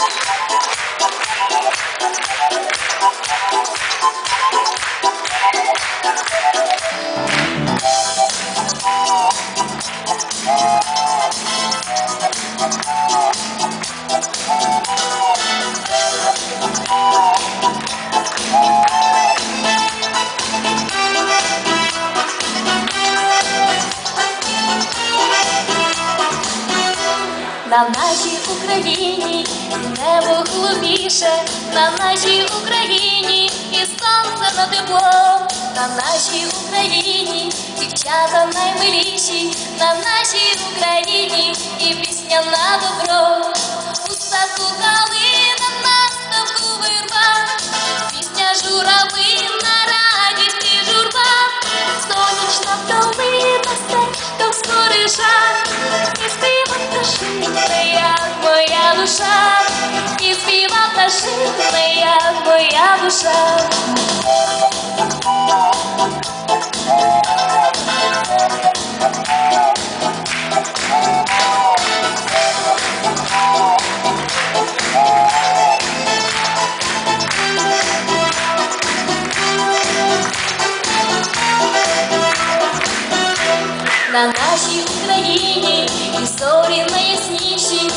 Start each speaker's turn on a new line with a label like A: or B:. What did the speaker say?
A: Thank you. На нашій Україні. Небо голубіше, на нашій Україні. І сонце на тепло, на нашій Україні. Дівчата наймиліші, на нашій Україні. І пісня на добро. душа, і співа пташина, як моя душа. На нашій Україні і зорі найясніші,